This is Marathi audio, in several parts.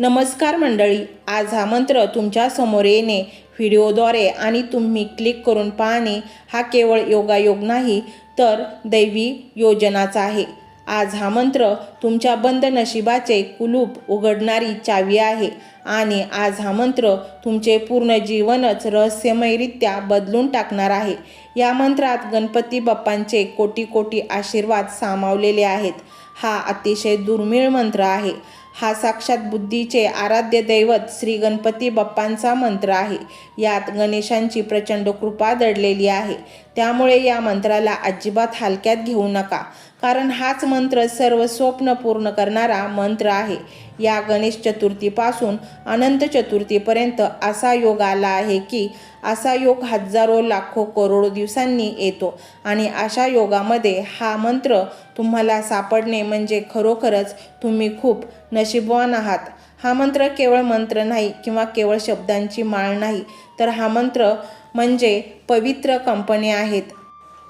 नमस्कार मंडळी आज हा मंत्र तुमच्यासमोर येणे व्हिडिओद्वारे आणि तुम्ही क्लिक करून पाहणे हा केवळ योगायोग नाही तर दैवी योजनाचा आहे. आज हा मंत्र तुमच्या बंद नशिबाचे कुलूप उघडणारी चावी आहे आणि आज हा मंत्र तुमचे पूर्ण जीवनच रहस्यमयरित्या बदलून टाकणार आहे. या मंत्रात गणपती बाप्पांचे कोटी कोटी आशीर्वाद सामावलेले आहेत. हा अतिशय दुर्मिळ मंत्र आहे. हा साक्षात बुद्धीचे आराध्य दैवत श्री गणपती बाप्पांचा मंत्र आहे. यात गणेशांची प्रचंड कृपा दडलेली आहे. त्यामुळे या मंत्राला अजिबात हलक्यात घेऊ नका. कारण हाच मंत्र सर्व स्वप्न पूर्ण करणारा मंत्र आहे. या गणेश चतुर्थीपासून अनंत चतुर्थीपर्यंत असा योग आला आहे की असा योग हजारो लाखो करोडो दिवसांनी येतो. आणि अशा योगामध्ये हा मंत्र तुम्हाला सापडणे म्हणजे खरोखरच तुम्ही खूप नशीबवान आहात. हा मंत्र केवळ मंत्र नाही किंवा केवळ शब्दांची माळ नाही तर हा मंत्र म्हणजे पवित्र कंपनी आहेत.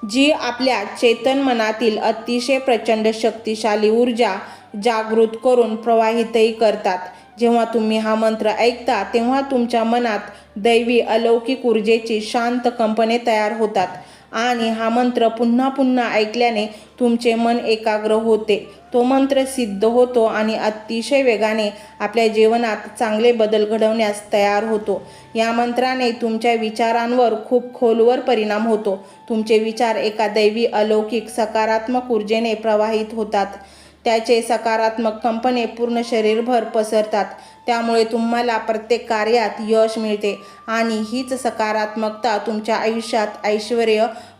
जी आपल्या चेतन मनातील अतिशय प्रचंड शक्तिशाली ऊर्जा जागृत करून प्रवाहितही करतात. जेव्हा तुम्ही हा मंत्र ऐकता तेव्हा तुमच्या मनात दैवी अलौकिक ऊर्जेची शांत कंपने तयार होतात. आणि हा मंत्र पुन्हा पुन्हा ऐकल्याने तुमचे मन एकाग्र होते. तो मंत्र सिद्ध होतो आणि अतिशय वेगाने आपल्या जीवनात चांगले बदल घडवण्यास तयार होतो. या मंत्राने तुमच्या विचारांवर खूप खोलवर परिणाम होतो. तुमचे विचार एका दैवी अलौकिक सकारात्मक ऊर्जेने प्रवाहित होतात. त्याचे सकारात्मक कंपने पूर्ण शरीरभर पसरतात. त्यामुळे तुम्हाला प्रत्येक कार्यात यश मिळते आणि हीच सकारात्मकता तुमच्या आयुष्यात ऐश्वर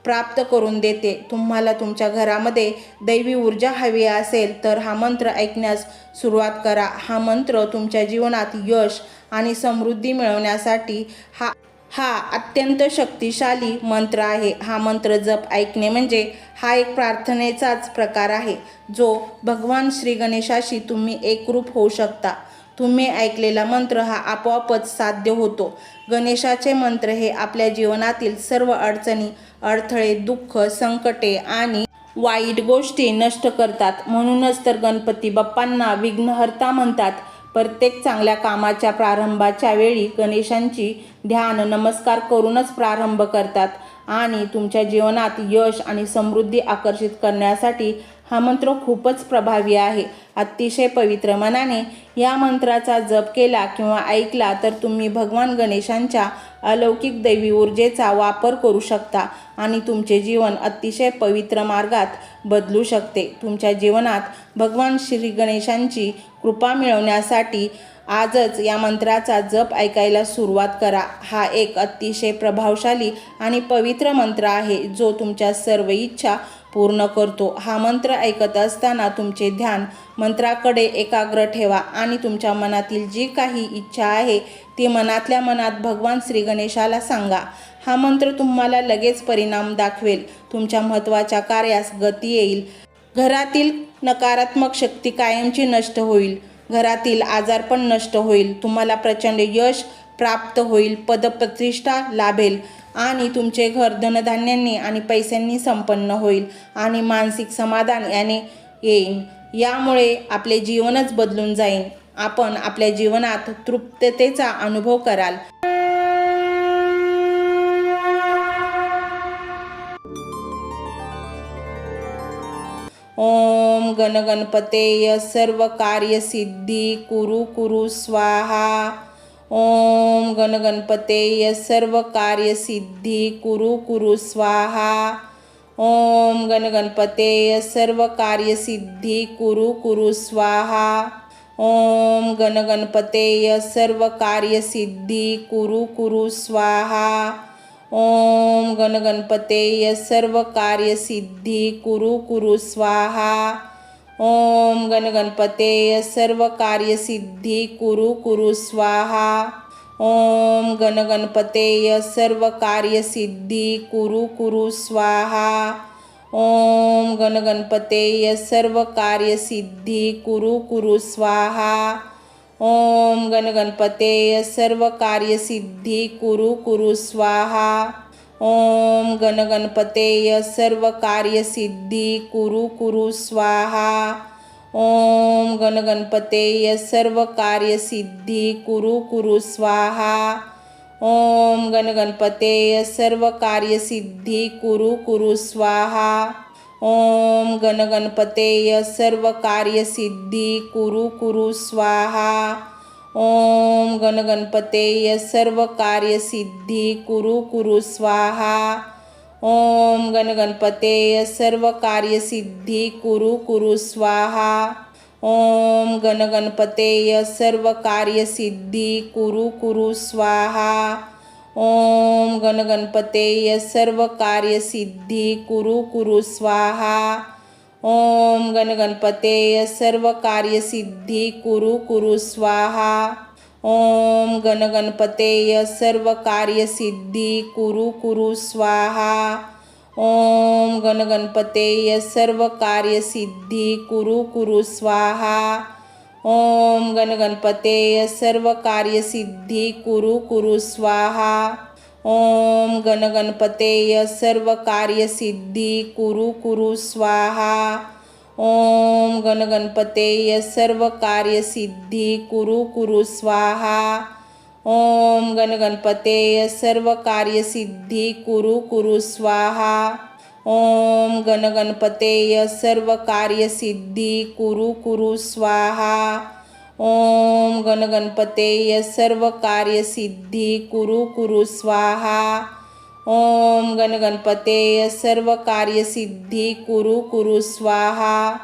प्राप्त करून देते. तुम्हाला तुमच्या घरामध्ये दैवी ऊर्जा हवी असेल तर हा मंत्र ऐकण्यास सुरुवात करा. हा मंत्र तुमच्या जीवनात यश आणि समृद्धी मिळवण्यासाठी हा हा अत्यंत शक्तिशाली मंत्र आहे. हा मंत्र जप ऐकणे म्हणजे हा एक प्रार्थनेचाच प्रकार आहे जो भगवान श्री गणेशाशी तुम्ही एकरूप होऊ शकता. तुम्ही ऐकलेला मंत्र हा आपोआपच साध्य होतो. गणेशाचे मंत्र हे आपल्या जीवनातील सर्व अडचणी अडथळे दुःख संकटे आणि वाईट गोष्टी नष्ट करतात. म्हणूनच तर गणपती बाप्पांना विघ्नहर्ता म्हणतात. प्रत्येक चांगल्या कामाच्या प्रारंभाच्या वेळी गणेशांची ध्यान नमस्कार करूनच प्रारंभ करतात आणि तुमच्या जीवनात यश आणि समृद्धी आकर्षित करण्यासाठी हा मंत्र खूपच प्रभावी आहे. अतिशय पवित्र मनाने या मंत्राचा जप केला किंवा ऐकला तर तुम्ही भगवान गणेशांच्या अलौकिक दैवी ऊर्जेचा वापर करू शकता. आणि तुमचे जीवन अतिशय पवित्र मार्गात बदलू शकते. तुमच्या जीवनात भगवान श्री गणेशांची कृपा मिळवण्यासाठी आजच या मंत्राचा जप ऐकायला सुरुवात करा. हा एक अतिशय प्रभावशाली आणि पवित्र मंत्र आहे जो तुमच्या सर्व इच्छा पूर्ण करतो. हा मंत्र ऐकत असताना तुमचे ध्यान मंत्राकडे एकाग्र ठेवा आणि तुमच्या मनातील जी काही इच्छा आहे ती मनातल्या मनात भगवान श्री गणेशाला सांगा हा मंत्र तुम्हाला लगेच परिणाम दाखवेल. तुमच्या महत्त्वाच्या कार्यास गती येईल. घरातील नकारात्मक शक्ती कायमची नष्ट होईल. घरातील आजारपण नष्ट होईल. तुम्हाला प्रचंड यश प्राप्त होईल. पदप्रतिष्ठा लाभेल आणि तुमचे घर धनधान्यांनी आणि पैशांनी संपन्न होईल आणि मानसिक समाधान याने येईल यामुळे आपले जीवनच बदलून जाईल आपण आपल्या जीवनात तृप्ततेचा अनुभव कराल. ओम गणगणपतेय सर्व कार्यसिद्धी कुरु कुरु स्वाहा. ओम गणगणपतेय सर्व कार्यसिद्धी कुरु कुरु स्वाहा. ओम गणगणपतेय सर्व कार्यसिद्धी कुरु कुरु स्वाहा. ओम गणगणपतेय सर्व कार्यसिद्धी कुरु कुरु स्वाहा. ओम गणगणपतेय सर्व कार्यसिद्धी कुरु कुरु स्वाहा. ओम गणगणपतेय सर्व कार्यसिद्धी कुरु कुरु स्वाहा. ओम गणगणपतेय सर्व कार्यसिद्धी कुरु कुरु स्वाहा. ओम गणगणपते सर्व कार्यसिद्धी कुरु कुरु स्वाहा। ओम गणगणपतेय सर्व कार्यसिद्धी कुरु कुरु स्वाहा। ओम गणगणपतेय सर्व कार्यसिद्धी कुरु कुरु स्वाहा। ॐ गणगणपतेय सर्व कार्यसिद्धी कुरु कुरु स्वाहा। ॐ गणगणपतेय सर्व कार्यसिद्धी कुरु कुरु स्वाहा. ओम गणगणपतेय सर्व कार्यसिद्धी कुरु कुरु स्वाहा. ओम गणगणपतेय सर्व कार्यसिद्धी कुरु कुरु स्वाहा. ओम गणगणपतेय सर्व कार्यसिद्धी कुरु कुरु स्वाहा. ॐ गणगणपतेय सर्व कार्यसिद्धी कुरु कुरु स्वाहा. ओम गणगणपतेय सर्व कार्यसिद्धी कुरु कुरु स्वाहा. ओम गणगणपतेय सर्व कार्यसिद्धी कुरु कुरु स्वाहा. ओम गणगणपतेय सर्व कार्यसिद्धी कुरु कुरु स्वाहा. ॐ गणगणपतेय सर्व कार्यसिद्धी कुरु कुरु स्वाहा. ॐ गणगणपतेय सर्व कार्यसिद्धी कुरु कुरु स्वाहा. ॐ गणगणपतेय सर्व कार्यसिद्धी कुरु कुरु स्वाहा. ॐ गणगणपतेय सर्व कार्यसिद्धी कुरु कुरु स्वाहा. ॐ गणगणपते सर्व कार्यसिद्धी कुरु कुरु स्वाहा. ओम गणगणपतेय सर्व कार्यसिद्धी कुरु कुरु स्वाहा. ओम गणगणपतेय सर्व कार्यसिद्धी कुरु कुरु स्वाहा. ओम गणगणपतेय सर्व कार्यसिद्धी कुरु कुरु स्वाहा.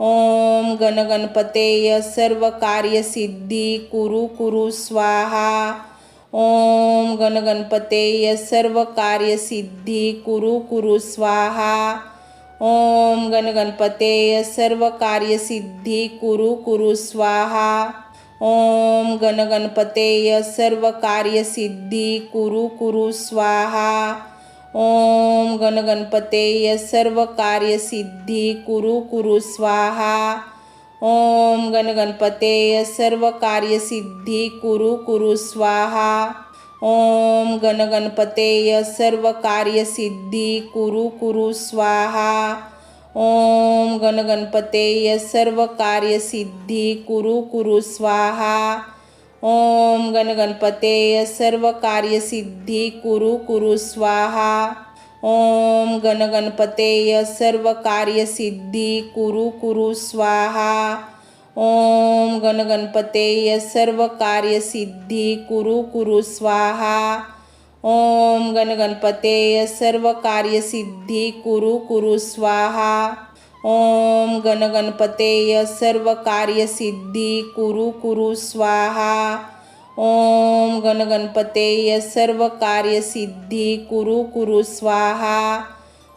ॐ गणगणपतेय सर्व कार्यसिद्धी कुरु कुरु स्वाहा. ओम गणगणपतेय सर्व कार्यसिद्धी कुरु कुरु स्वाहा. ओम गणगणपतेय सर्व कार्यसिद्धी कुरु कुरु स्वाहा. ओम गणगणपतेय सर्व कार्यसिद्धी कुरु कुरु स्वाहा. ॐ गणगणपतेय सर्व कार्यसिद्धी कुरु कुरु स्वाहा। ॐ गणगणपतेय सर्व कार्यसिद्धी कुरु कुरु स्वाहा। ॐ गणगणपतेय सर्व कार्यसिद्धी कुरु कुरु स्वाहा। ॐ गणगणपतेय सर्व कार्यसिद्धी कुरु कुरु स्वाहा। ॐ गणगणपते सर्व कार्यसिद्धी कुरु कुरु स्वाहा. ओम गणगणपते सर्व कार्यसिद्धी कुरु कुरु स्वाहा. ओम गणगणपते सर्व कार्यसिद्धी कुरु कुरु स्वाहा. ओम गणगणपते सर्व कार्यसिद्धी कुरु कुरु स्वाहा. ॐ गणगणपतेय सर्व कार्यसिद्धी कुरु कुरु स्वाहा. ओम गणगणपतेय सर्व कार्यसिद्धी कुरु कुरु स्वाहा.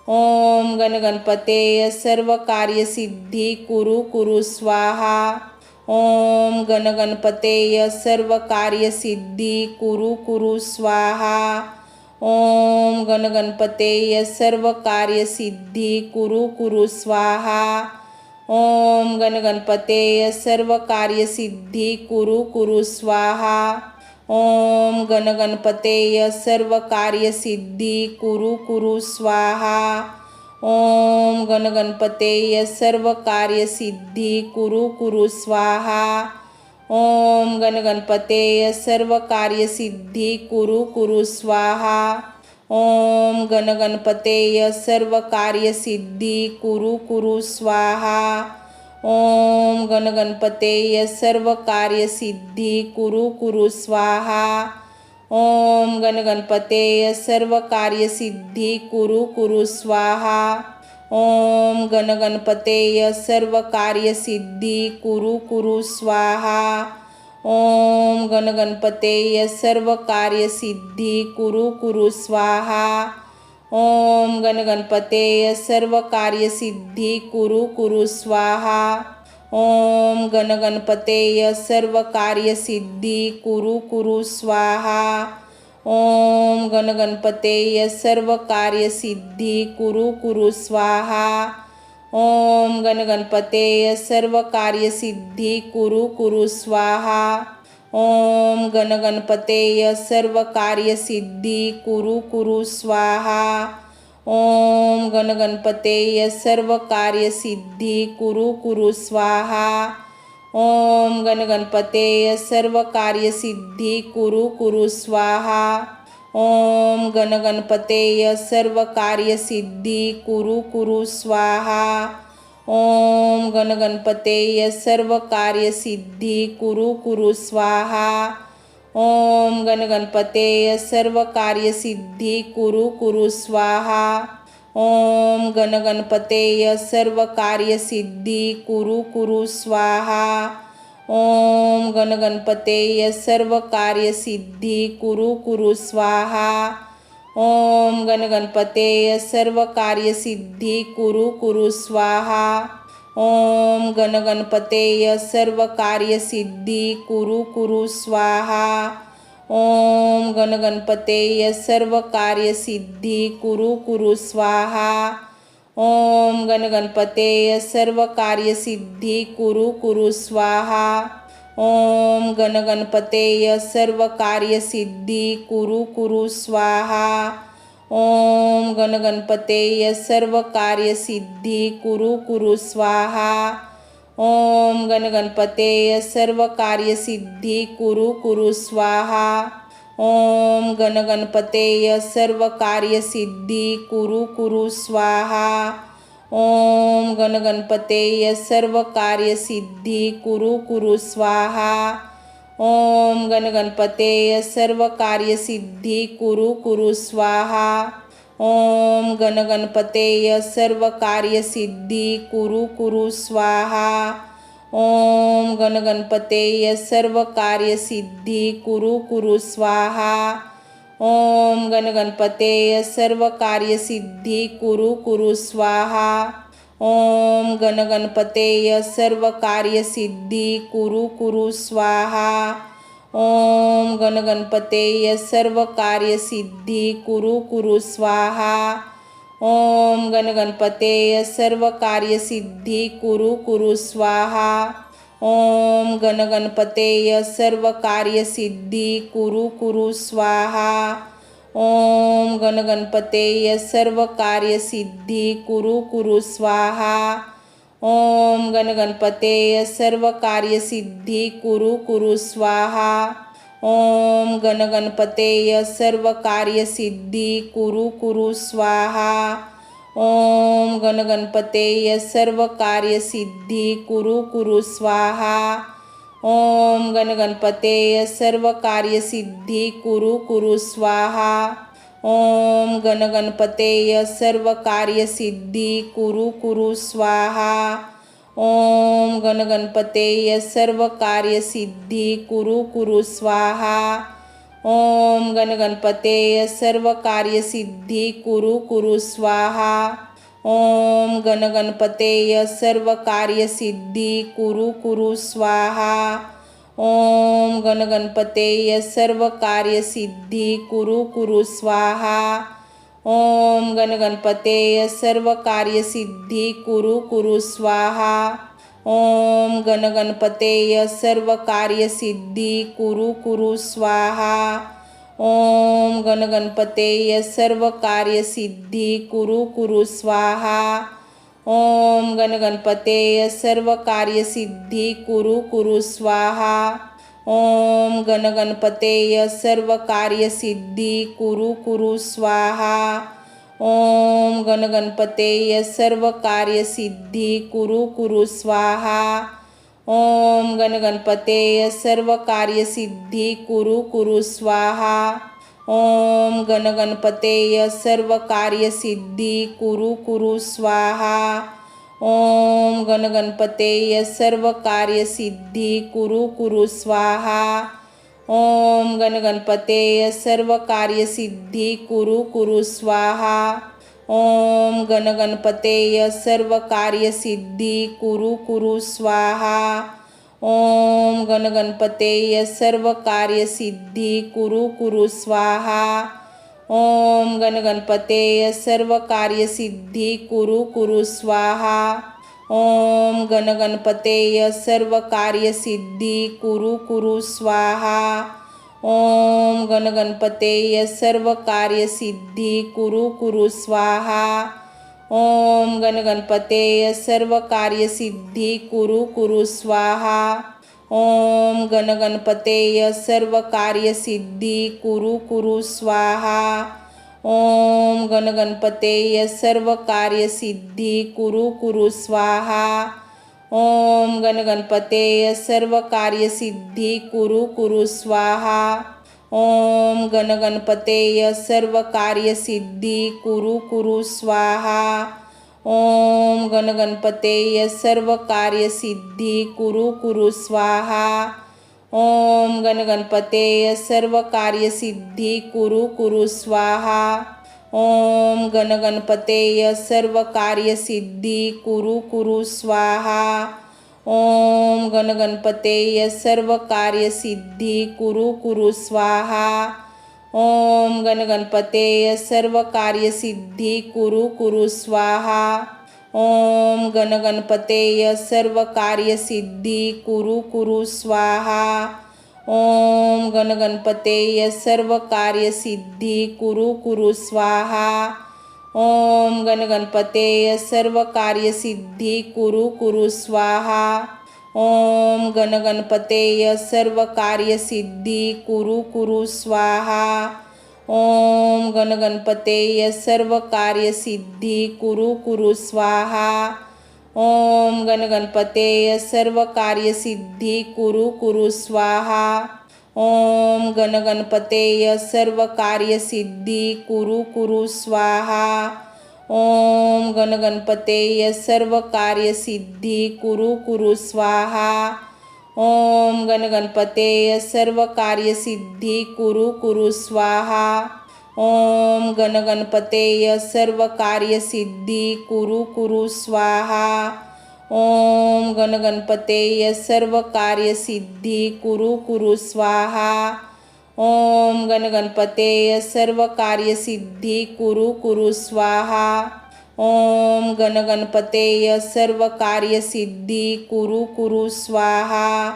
ओम गणगणपतेय सर्व कार्यसिद्धी कुरु कुरु स्वाहा. ओम गणगणपतेय सर्व कार्यसिद्धी कुरु कुरु स्वाहा. ओम गणगणपते सर्व कार्यसिद्धी कुरु कुरु स्वाहा. ओम गणगणपते सर्व कार्यसिद्धी कुरु कुरु स्वाहा. ओम गणगणपते सर्व कार्यसिद्धी कुरु कुरु स्वाहा. ओम गणगणपते सर्व कार्यसिद्धी कुरु कुरु स्वाहा. ॐ गणगणपते सर्व कार्यसिद्धी कुरु कुरु स्वाहा. ओम गणगणपतेय सर्व कार्यसिद्धी कुरु कुरु स्वाहा. ओम गणगणपतेय सर्व कार्यसिद्धी कुरु कुरु स्वाहा. ओम गणगणपतेय सर्व कार्यसिद्धी कुरु कुरु स्वाहा. ॐ गणगणपतेय सर्व कार्यसिद्धी कुरु कुरु स्वाहा. ओम गणगणपतेय सर्व कार्यसिद्धी कुरु कुरु स्वाहा. ओम गणगणपतेय सर्व कार्यसिद्धी कुरु कुरु स्वाहा. ओम गणगणपतेय सर्व कार्यसिद्धी कुरु कुरु स्वाहा. ॐ गणगणपतेय सर्व कार्यसिद्धी कुरु कुरु स्वाहा. ॐ गणगणपतेय सर्व कार्यसिद्धी कुरु कुरु स्वाहा. ॐ गणगणपतेय सर्व कार्यसिद्धी कुरु कुरु स्वाहा. ॐ गणगणपतेय सर्व कार्यसिद्धी कुरु कुरु स्वाहा. ॐ गणगणपते सर्व कार्यसिद्धी कुरु कुरु स्वाहा. ओम गणगणपते सर्व कार्यसिद्धी कुरु कुरु स्वाहा. ओम गणगणपतेय सर्व कार्यसिद्धी कुरु कुरु स्वाहा. ओम गणगणपते सर्व कार्यसिद्धी कुरु कुरु स्वाहा. ॐ गणगणपतेय सर्व कार्यसिद्धी कुरु कुरु स्वाहा। ओम गणगणपतेय सर्व कार्यसिद्धी कुरु कुरु स्वाहा। ओम गणगणपतेय सर्व कार्यसिद्धी कुरु कुरु स्वाहा। ओम गणगणपतेय सर्व कार्यसिद्धी कुरु कुरु स्वाहा। ॐ गणगणपते सर्व कार्यसिद्धी कुरु कुरु स्वाहा. ॐ गणगणपतेय सर्व कार्यसिद्धी कुरु कुरु स्वाहा. ॐ गणगणपतेय सर्व कार्यसिद्धी कुरु कुरु स्वाहा. ॐ गणगणपतेय सर्व कार्यसिद्धी कुरु कुरु स्वाहा. ॐ गणगणपतेय सर्व कार्यसिद्धी कुरु कुरु स्वाहा. ओम गणगणपतेय सर्व कार्यसिद्धी कुरु कुरु स्वाहा. ओम गणगणपतेय सर्व कार्यसिद्धी कुरु कुरु स्वाहा. ओम गणगणपतेय सर्व कार्यसिद्धी कुरु कुरु स्वाहा. ॐ गणगणपतेय सर्व कार्यसिद्धी कुरु कुरु स्वाहा। ओम गणगणपतेय सर्व कार्यसिद्धी कुरु कुरु स्वाहा। ओम गणगणपतेय सर्व कार्यसिद्धी कुरु कुरु स्वाहा। ओम गणगणपतेय सर्व कार्यसिद्धी कुरु कुरु स्वाहा। ओम गणगणपते सर्व कार्यसिद्धी कुरु कुरु स्वाहा. ओम गणगणपते सर्व कार्यसिद्धी कुरु कुरु स्वाहा. ओम गणगणपते सर्व कार्यसिद्धी कुरु कुरु स्वाहा. ओम गणगणपते सर्व कार्यसिद्धी कुरु कुरु स्वाहा. ॐ गणगणपते सर्व कार्यसिद्धी कुरु कुरु स्वाहा. ओम गणगणपतेय सर्व कार्यसिद्धी कुरु कुरु स्वाहा. ओम गणगणपतेय सर्व कार्यसिद्धी कुरु कुरु स्वाहा. ओम गणगणपतेय सर्व कार्यसिद्धी कुरु कुरु स्वाहा. ॐ गणगणपतेय सर्व कार्यसिद्धी कुरु कुरु स्वाहा. ओम गणगणपतेय सर्व कार्यसिद्धी कुरु कुरु स्वाहा. ओम गणगणपतेय सर्व कार्यसिद्धी कुरु कुरु स्वाहा. ओम गणगणपतेय सर्व कार्यसिद्धी कुरु कुरु स्वाहा. ॐ गणगणपते सर्व कार्यसिद्धी कुरु कुरु स्वाहा। ओम गणगणपते सर्व कार्यसिद्धी कुरु कुरु स्वाहा। ओम गणगणपतेय सर्व कार्यसिद्धी कुरु कुरु स्वाहा। ओम गणगणपतेय सर्व कार्यसिद्धी कुरु कुरु स्वाहा। ॐ गणगणपतेय सर्व कार्यसिद्धी कुरु कुरु स्वाहा. ओम गणगणपते सर्व कार्यसिद्धी कुरु कुरु स्वाहा. ओम गणगणपतेय सर्व कार्यसिद्धी कुरु कुरु स्वाहा. ओम गणगणपतेय सर्व कार्यसिद्धी कुरु कुरु स्वाहा. ॐ गणगणपतेय सर्व कार्यसिद्धी कुरु कुरु स्वाहा. ओम गणगणपतेय सर्व कार्यसिद्धी कुरु कुरु स्वाहा. ओम गणगणपतेय सर्व कार्यसिद्धी कुरु कुरु स्वाहा. ओम गणगणपतेय सर्व कार्यसिद्धी कुरु कुरु स्वाहा. ओम गणगणपते सर्व कार्यसिद्धी कुरु कुरु स्वाहा. ओम गणगणपते सर्व कार्यसिद्धी कुरु कुरु स्वाहा. ओम गणगणपते सर्व कार्यसिद्धी कुरु कुरु स्वाहा. ओम गणगणपते सर्व कार्यसिद्धी कुरु कुरु स्वाहा. ॐ गणगणपते सर्व कार्यसिद्धी कुरु कुरु स्वाहा. ओम गणगणपते सर्व कार्यसिद्धी कुरु कुरु स्वाहा. ओम गणगणपतेय सर्व कार्यसिद्धी कुरु कुरु स्वाहा. ओम गणगणपते सर्व कार्यसिद्धी कुरु कुरु स्वाहा. ॐ गणगणपतेय सर्व कार्यसिद्धी कुरु कुरु स्वाहा. ओम गणगणपतेय सर्व कार्यसिद्धी कुरु कुरु स्वाहा. ओम गणगणपतेय सर्व कार्यसिद्धी कुरु कुरु स्वाहा. ओम गणगणपतेय सर्व कार्यसिद्धी कुरु कुरु स्वाहा. ॐ गणगणपते सर्व कार्यसिद्धी कुरु कुरु स्वाहा. ओम गणगणपते सर्व कार्यसिद्धी कुरु कुरु स्वाहा. ओम गणगणपते सर्व कार्यसिद्धी कुरु कुरु स्वाहा. ओम गणगणपते सर्व कार्यसिद्धी कुरु कुरु स्वाहा. ॐ गणगणपते सर्व कार्यसिद्धी कुरु कुरु स्वाहा. ओम गणगणपतेय सर्व कार्यसिद्धी कुरु कुरु स्वाहा. ओम गणगणपतेय सर्व कार्यसिद्धी कुरु कुरु स्वाहा. ओम गणगणपतेय सर्व कार्यसिद्धी कुरु कुरु स्वाहा. ॐ गणगणपतेय सर्व कार्यसिद्धी कुरु कुरु स्वाहा। ओम गणगणपतेय सर्व कार्यसिद्धी कुरु कुरु स्वाहा। ओम गणगणपतेय सर्व कार्यसिद्धी कुरु कुरु स्वाहा। ओम गणगणपतेय सर्व कार्यसिद्धी कुरु कुरु स्वाहा। ॐ गणगणपतेय सर्व कार्यसिद्धी कुरु कुरु स्वाहा. ॐ गणगणपतेय सर्व कार्यसिद्धी कुरु कुरु स्वाहा. ॐ गणगणपतेय सर्व कार्यसिद्धी कुरु कुरु स्वाहा.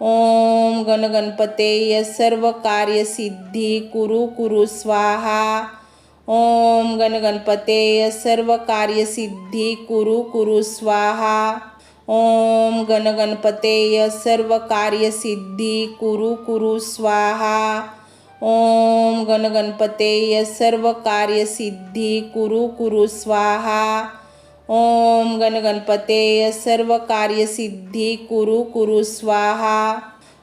ॐ गणगणपतेय सर्व कार्यसिद्धी कुरु कुरु स्वाहा. ॐ गणगणपतेय सर्व कार्यसिद्धी कुरु कुरु स्वाहा. ओम गणगणपतेय सर्व कार्यसिद्धी कुरु कुरु स्वाहा. ओम गणगणपतेय सर्व कार्यसिद्धी कुरु कुरु स्वाहा. ओम गणगणपतेय सर्व कार्यसिद्धी कुरु कुरु स्वाहा.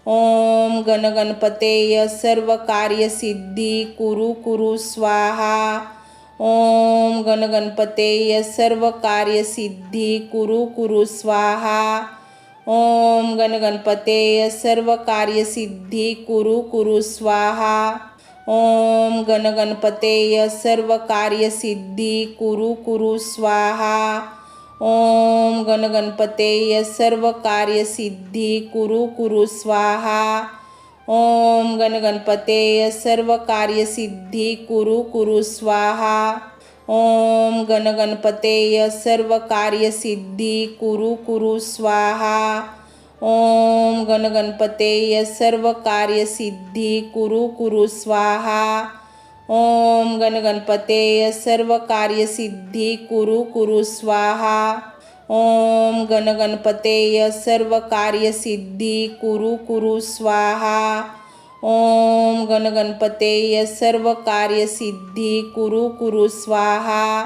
ॐ गणगणपतेय सर्व कार्यसिद्धी कुरु कुरु स्वाहा. ओम गणगणपतेय सर्व कार्यसिद्धी कुरु कुरु स्वाहा. ओम गणगणपतेय सर्व कार्यसिद्धी कुरु कुरु स्वाहा. ओम गणगणपतेय सर्व कार्यसिद्धी कुरु कुरु स्वाहा. ॐ गणगणपतेय सर्व कार्यसिद्धी कुरु कुरु स्वाहा. ॐ गणगणपतेय सर्व कार्यसिद्धी कुरु कुरु स्वाहा. ॐ गणगणपतेय सर्व कार्यसिद्धी कुरु कुरु स्वाहा. ॐ गणगणपतेय सर्व कार्यसिद्धी कुरु कुरु स्वाहा. ॐ गणगणपते सर्व कार्यसिद्धी कुरु कुरु स्वाहा. ओम गणगणपते सर्व कार्यसिद्धी कुरु कुरु स्वाहा. ओम गणगणपते सर्व कार्यसिद्धी कुरु कुरु स्वाहा.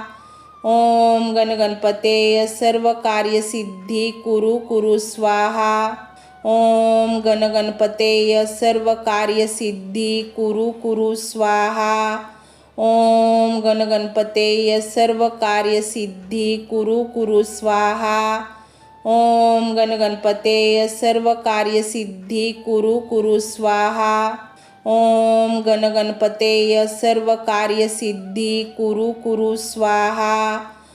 ओम गणगणपते सर्व कार्यसिद्धी कुरु कुरु स्वाहा. ॐ गणगणपतेय सर्व कार्यसिद्धी कुरु कुरु स्वाहा. ओम गणगणपतेय सर्व कार्यसिद्धी कुरु कुरु स्वाहा. ओम गणगणपतेय सर्व कार्यसिद्धी कुरु कुरु स्वाहा. ओम गणगणपतेय सर्व कार्यसिद्धी कुरु कुरु स्वाहा.